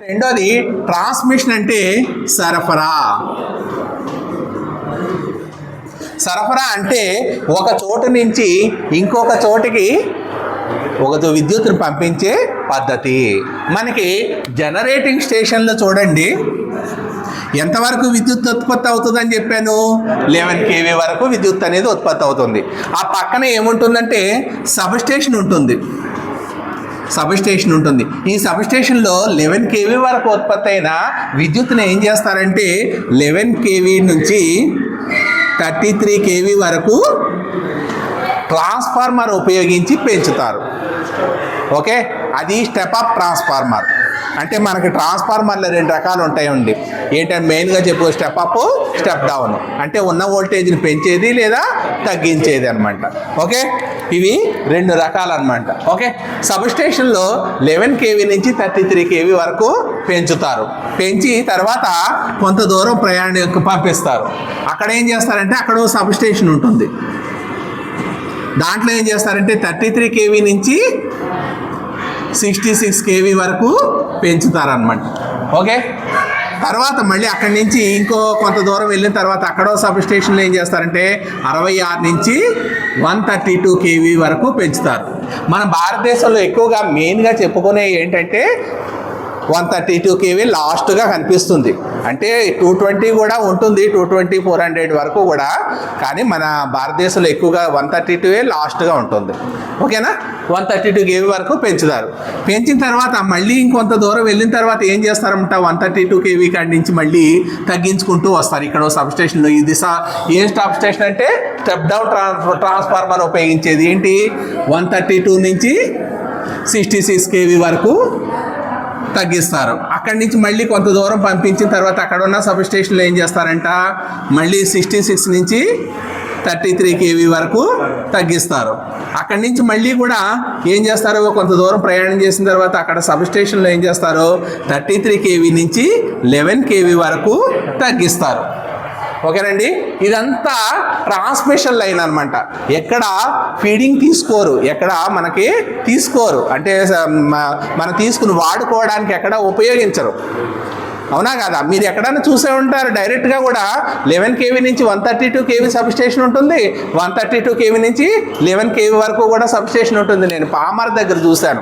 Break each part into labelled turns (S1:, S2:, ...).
S1: రెండోది ట్రాన్స్మిషన్ అంటే సరఫరా. సరఫరా అంటే ఒక చోటు నుంచి ఇంకొక చోటికి ఒక విద్యుత్తును పంపించే పద్ధతి. మనకి జనరేటింగ్ స్టేషన్లో చూడండి. ఎంతవరకు విద్యుత్ ఉత్పత్తి అవుతుందని చెప్పాను? లెవెన్ కేవీ వరకు విద్యుత్ అనేది ఉత్పత్తి అవుతుంది. ఆ పక్కన ఏముంటుందంటే సబ్ స్టేషన్ ఉంటుంది. సబ్ స్టేషన్ ఉంటుంది. ఈ సబ్ స్టేషన్లో లెవెన్ కేవీ వరకు ఉత్పత్తి అయిన విద్యుత్ని ఏం చేస్తారంటే లెవెన్ కేవీ నుంచి థర్టీ త్రీ కేవీ వరకు ట్రాన్స్ఫార్మర్ ఉపయోగించి పెంచుతారు. ఓకే? అది స్టెప్ అప్ ట్రాన్స్ఫార్మర్. అంటే మనకి ట్రాన్స్ఫార్మర్లు రెండు రకాలు ఉంటాయండి. ఏంటంటే మెయిన్గా చెప్పు స్టెప్ అప్ స్టెప్ డౌన్ అంటే ఉన్న వోల్టేజ్ని పెంచేది లేదా తగ్గించేది అనమాట ఓకే? ఇవి రెండు రకాలు అనమాట ఓకే? సబ్ స్టేషన్లో లెవెన్ కేవీ నుంచి థర్టీ త్రీ కేవీ వరకు పెంచుతారు. పెంచి తర్వాత కొంత దూరం ప్రయాణికు పంపిస్తారు. అక్కడ ఏం చేస్తారంటే అక్కడ సబ్ స్టేషన్ ఉంటుంది. దాంట్లో ఏం చేస్తారంటే థర్టీ త్రీ కేవీ నుంచి సిక్స్టీ సిక్స్ కేవీ వరకు పెంచుతారనమాట ఓకే? తర్వాత మళ్ళీ అక్కడి నుంచి ఇంకో కొంత దూరం వెళ్ళిన తర్వాత అక్కడో సబ్ స్టేషన్లో ఏం చేస్తారంటే అరవై ఆరు నుంచి వన్ థర్టీ టూ కేవీ వరకు పెంచుతారు. మన భారతదేశంలో ఎక్కువగా మెయిన్గా చెప్పుకునే ఏంటంటే వన్ థర్టీ టూ కేవీ లాస్ట్గా కనిపిస్తుంది. అంటే టూ ట్వంటీ కూడా ఉంటుంది టూ ట్వంటీ ఫోర్ హండ్రెడ్ వరకు కూడా. కానీ మన భారతదేశంలో ఎక్కువగా వన్ థర్టీ టూ లాస్ట్గా ఉంటుంది. ఓకేనా? వన్ థర్టీ టూ కేవీ వరకు పెంచుతారు. పెంచిన తర్వాత మళ్ళీ ఇంకొంత దూరం వెళ్ళిన తర్వాత ఏం చేస్తారంట? వన్ థర్టీ టూ కేవీ కాడి నుంచి మళ్ళీ తగ్గించుకుంటూ వస్తారు. ఇక్కడ సబ్ స్టేషన్లో ఇది దిశ. ఏ స్టాప్ స్టేషన్ అంటే స్టెప్ డౌన్ ట్రాన్స్ఫార్మర్ ఉపయోగించేది ఏంటి? వన్ థర్టీ టూ నుంచి సిక్స్టీ సిక్స్ కేవీ వరకు తగ్గిస్తారు. అక్కడి నుంచి మళ్ళీ కొంత దూరం పంపించిన తర్వాత అక్కడ ఉన్న సబ్ స్టేషన్లో ఏం చేస్తారంట? మళ్ళీ సిక్స్టీ సిక్స్ నుంచి థర్టీ త్రీ కేవీ వరకు తగ్గిస్తారు. అక్కడి నుంచి మళ్ళీ కూడా ఏం చేస్తారు కొంత దూరం ప్రయాణం చేసిన తర్వాత అక్కడ సబ్ స్టేషన్లో ఏం చేస్తారు థర్టీ త్రీ కేవీ నుంచి లెవెన్ కేవీ వరకు తగ్గిస్తారు. ఓకేనండి? ఇదంతా ట్రాన్స్మిషన్ లైన్ అనమాట ఎక్కడ ఫీడింగ్ తీసుకోరు ఎక్కడ మనకి తీసుకోరు. అంటే మనం తీసుకుని వాడుకోవడానికి ఎక్కడ ఉపయోగించరు. అవునా కదా? మీరు ఎక్కడైనా చూసే ఉంటారు డైరెక్ట్గా కూడా లెవెన్ కేవీ నుంచి one thirty two KV substation ఉంటుంది. వన్ థర్టీ టూ కేవీ నుంచి లెవెన్ కేవీ వరకు కూడా సబ్స్టేషన్ ఉంటుంది. నేను పామర్ దగ్గర చూశాను.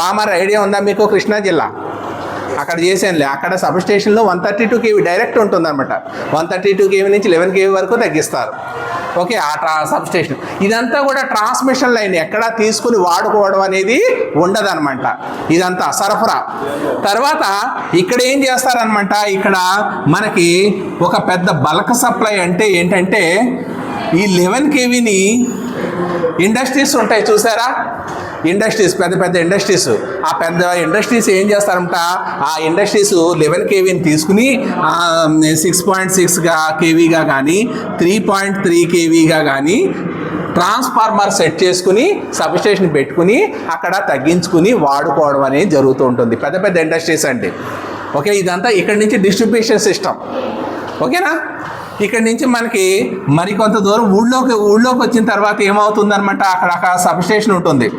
S1: పామర్ ఐడియా ఉందా మీకు? కృష్ణా జిల్లా. అక్కడ చేసానులే అక్కడ సబ్ స్టేషన్లో one thirty two KV direct ఉంటుంది అనమాట వన్ థర్టీ టూ కేవీ నుంచి లెవెన్ కేవీ వరకు తగ్గిస్తారు. ఓకే ఆ ట్రా సబ్ స్టేషన్ ఇదంతా కూడా ట్రాన్స్మిషన్ లైన్ ఎక్కడ తీసుకుని వాడుకోవడం అనేది ఉండదనమాట ఇదంతా సరఫరా. తర్వాత ఇక్కడ ఏం చేస్తారనమాట ఇక్కడ మనకి ఒక పెద్ద బల్క్ సప్లై అంటే ఏంటంటే ఈ లెవెన్ కేవీని ఇండస్ట్రీస్ ఉంటాయి చూసారా? ఇండస్ట్రీస్ పెద్ద పెద్ద ఇండస్ట్రీస్. ఆ పెద్ద ఇండస్ట్రీస్ ఏం చేస్తారంట? ఆ ఇండస్ట్రీస్ లెవెన్ కేవీని తీసుకుని సిక్స్ పాయింట్ సిక్స్గా కేవీగా కానీ త్రీ పాయింట్ త్రీ కేవీగా కానీ ట్రాన్స్ఫార్మర్ సెట్ చేసుకుని సబ్స్టేషన్ పెట్టుకుని అక్కడ తగ్గించుకుని వాడుకోవడం అనేది జరుగుతూ ఉంటుంది. పెద్ద పెద్ద ఇండస్ట్రీస్ అంటే ఓకే ఇదంతా ఇక్కడి నుంచి డిస్ట్రిబ్యూషన్ సిస్టమ్. ఓకేనా? ఇక్కడ నుంచి మనకి మరికొంత దూరం ఊళ్ళోకి ఊళ్ళోకి వచ్చిన తర్వాత ఏమవుతుందనమాట అక్కడ అక్కడ సబ్స్టేషన్ ఉంటుంది.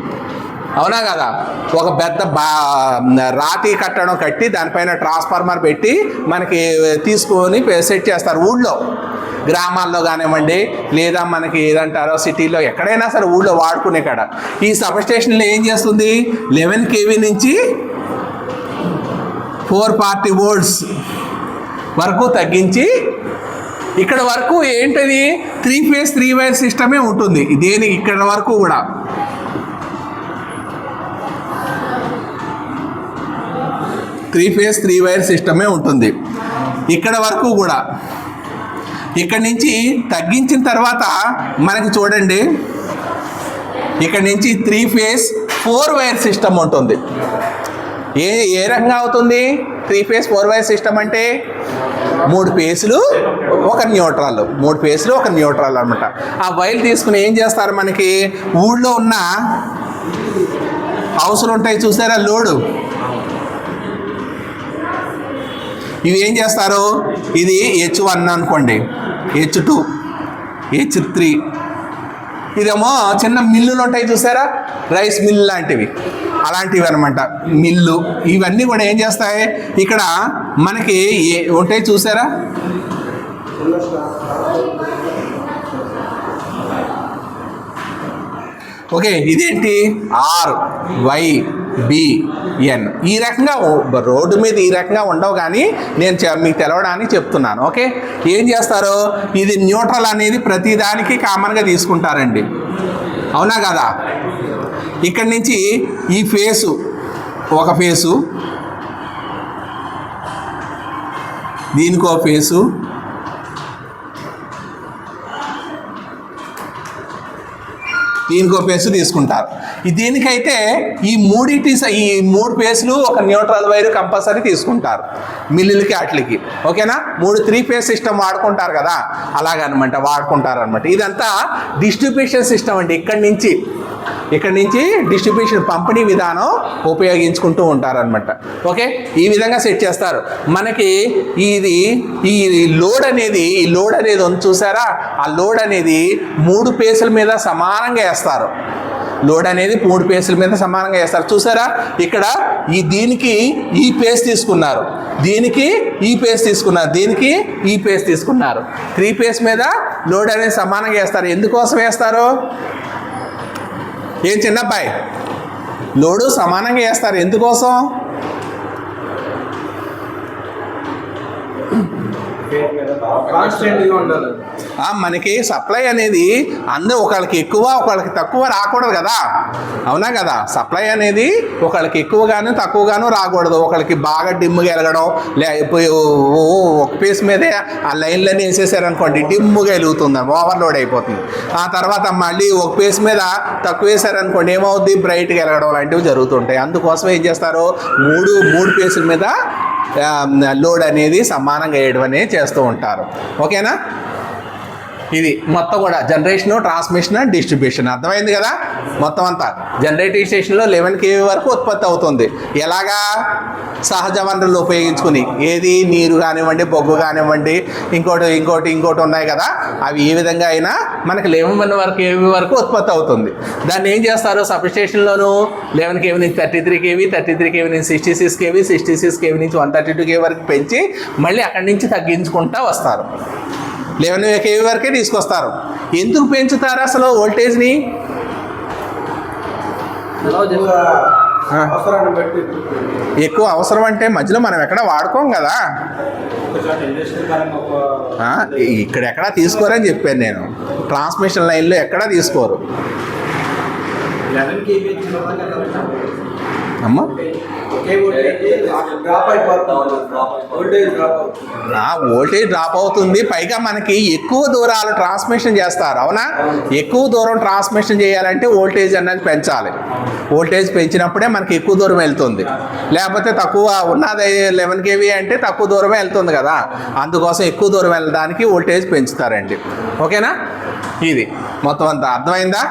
S1: అవునా కదా? ఒక పెద్ద బా రాతి కట్టడం కట్టి దానిపైన ట్రాన్స్ఫార్మర్ పెట్టి మనకి తీసుకొని సెట్ చేస్తారు ఊళ్ళో. గ్రామాల్లో కానివ్వండి లేదా మనకి ఏదంటారో సిటీలో ఎక్కడైనా సరే ఊళ్ళో వాడుకునే కాడ. ఈ సబ్ స్టేషన్లో ఏం చేస్తుంది? లెవెన్ కేవీ నుంచి ఫోర్ పార్టీ వోల్ట్స్ వరకు తగ్గించి ఇక్కడ వరకు ఏంటది? త్రీ ఫేస్ త్రీ వైర్ సిస్టమే ఉంటుంది. దేని ఇక్కడ వరకు కూడా? త్రీ ఫేస్ త్రీ వైర్ సిస్టమే ఉంటుంది. ఇక్కడ వరకు కూడా. ఇక్కడ నుంచి తగ్గించిన తర్వాత మనకి చూడండి. ఇక్కడ నుంచి three phase four wire system ఉంటుంది. ఏ ఏ రకంగా అవుతుంది? Three phase four wire system అంటే మూడు పేసులు ఒక న్యూట్రాల్. మూడు పేసులు ఒక న్యూట్రాల్ అనమాట ఆ వైర్ తీసుకుని ఏం చేస్తారు మనకి? ఊళ్ళో ఉన్న హౌసులు ఉంటాయి చూసారా? లోడు. ఇవి ఏం చేస్తారు? ఇది హెచ్ వన్ అనుకోండి. హెచ్ టూ హెచ్ త్రీ ఇదేమో చిన్న మిల్లులు ఉంటాయి చూసారా? రైస్ మిల్ లాంటివి. అలాంటివి అనమాట మిల్లు ఇవన్నీ కూడా ఏం చేస్తాయి? ఇక్కడ మనకి ఏ ఉంటాయి చూసారా? ఓకే ఇదేంటి? R Y B N. ఈ రకంగా రోడ్డు మీద ఈ రకంగా ఉండవు కానీ నేను మీకు తెలవడానికి చెప్తున్నాను ఓకే? ఏం చేస్తారు? ఇది న్యూట్రల్ అనేది ప్రతిదానికి కామన్గా తీసుకుంటారండి. అవునా కదా? ఇక్కడి నుంచి ఈ ఫేసు ఒక ఫేసు దీనికో ఫేసు దీనికో ఫేసు తీసుకుంటారు. దీనికైతే ఈ మూడిటి ఈ మూడు పేసులు ఒక న్యూట్రల్ వైర్ కంపల్సరీ తీసుకుంటారు. మిల్లులకి అట్లకి ఓకేనా? మూడు త్రీ ఫేస్ సిస్టమ్ వాడుకుంటారు కదా? అలాగనమాట వాడుకుంటారు అనమాట ఇదంతా డిస్ట్రిబ్యూషన్ సిస్టమ్ అండి. ఇక్కడి నుంచి ఇక్కడ నుంచి డిస్ట్రిబ్యూషన్ పంపిణీ విధానం ఉపయోగించుకుంటూ ఉంటారనమాట ఓకే? ఈ విధంగా సెట్ చేస్తారు. మనకి ఇది ఈ లోడ్ అనేది ఈ లోడ్ అనేది ఉంది చూసారా? ఆ లోడ్ అనేది మూడు పేసుల మీద సమానంగా వేస్తారు. లోడ్ అనేది మూడు పేసుల మీద సమానంగా వేస్తారు. చూసారా? ఇక్కడ ఈ దీనికి ఈ పేస్ తీసుకున్నారు. దీనికి ఈ పేస్ తీసుకున్నారు. దీనికి ఈ పేస్ తీసుకున్నారు. త్రీ పేస్ మీద లోడ్ అనేది సమానంగా వేస్తారు. ఎందుకోసం వేస్తారు? ఏం చిన్నబ్బాయి? లోడు సమానంగా వేస్తారు. ఎందుకోసం? మనకి సప్లై అనేది అందరూ ఒకళ్ళకి ఎక్కువ ఒకళ్ళకి తక్కువ రాకూడదు కదా. అవునా కదా? సప్లై అనేది ఒకళ్ళకి ఎక్కువగాను తక్కువగాను రాకూడదు. ఒకళ్ళకి బాగా డిమ్ముగా వెలగడం లేకపోయి ఒక పీస్ మీదే ఆ లైన్లన్నీ వేసేసారనుకోండి డిమ్ముగా వెలుగుతుంది ఓవర్లోడ్ అయిపోతుంది. ఆ తర్వాత మళ్ళీ ఒక పీస్ మీద తక్కువ వేసారనుకోండి ఏమవుద్ది? బ్రైట్గా వెలగడం లాంటివి జరుగుతుంటాయి. అందుకోసం ఏం చేస్తారు? మూడు మూడు పీసుల మీద లోడ్ అనేది సమానంగా వేయడం అనేది చేస్తూ ఉంటారు. ఓకేనా? ఇది మొత్తం కూడా జనరేషన్ ట్రాన్స్మిషన్ డిస్ట్రిబ్యూషన్ అర్థమైంది కదా? మొత్తం అంతా. జనరేటింగ్ స్టేషన్లో లెవెన్ కేవీ వరకు ఉత్పత్తి అవుతుంది. ఎలాగా? సహజ వనరులు ఉపయోగించుకుని. ఏది? నీరు కానివ్వండి బొగ్గు కానివ్వండి ఇంకోటి ఇంకోటి ఇంకోటి ఉన్నాయి కదా? అవి ఏ విధంగా అయినా మనకి లెవెన్ వన్ వరకు కేవీ వరకు ఉత్పత్తి అవుతుంది. దాన్ని ఏం చేస్తారు? సబ్ స్టేషన్లోను లెవెన్ కేవీ నుంచి thirty three KV thirty three KV నుంచి sixty six KV sixty six KV నుంచి వన్ థర్టీ టూ కేవీ వరకు పెంచి మళ్ళీ అక్కడి నుంచి తగ్గించుకుంటూ వస్తారు. లెవెన్ కేవీ వరకే తీసుకొస్తారు. ఎందుకు పెంచుతారు అసలు
S2: ఓల్టేజ్ని
S1: ఎక్కువ అవసరం అంటే మధ్యలో మనం ఎక్కడ వాడుకోం కదా.
S2: ఒకసారి
S1: ఇక్కడ ఎక్కడా తీసుకోరని చెప్పాను నేను. ట్రాన్స్మిషన్ లైన్లో ఎక్కడా తీసుకోరు. అమ్మ?
S2: ఒకే వోల్టేజ్ డ్రాప్ అవుతుంది.
S1: ఆ వోల్టేజ్ డ్రాప్ అవుతుంది. పైగా మనకి ఎక్కువ దూరాలు ట్రాన్స్మిషన్ చేస్తారు అవునా? ఎక్కువ దూరం ట్రాన్స్మిషన్ చేయాలంటే వోల్టేజ్ అనేది పెంచాలి. వోల్టేజ్ పెంచినప్పుడే మనకి ఎక్కువ దూరం వెళ్తుంది. లేకపోతే తక్కువ ఉన్నది లెవెన్ కేవీ అంటే తక్కువ దూరమే వెళ్తుంది కదా. అందుకోసం ఎక్కువ దూరం వెళ్ళడానికి వోల్టేజ్ పెంచుతారండి. ఓకేనా? ఇది. మొత్తం అంతా అర్థమైందా?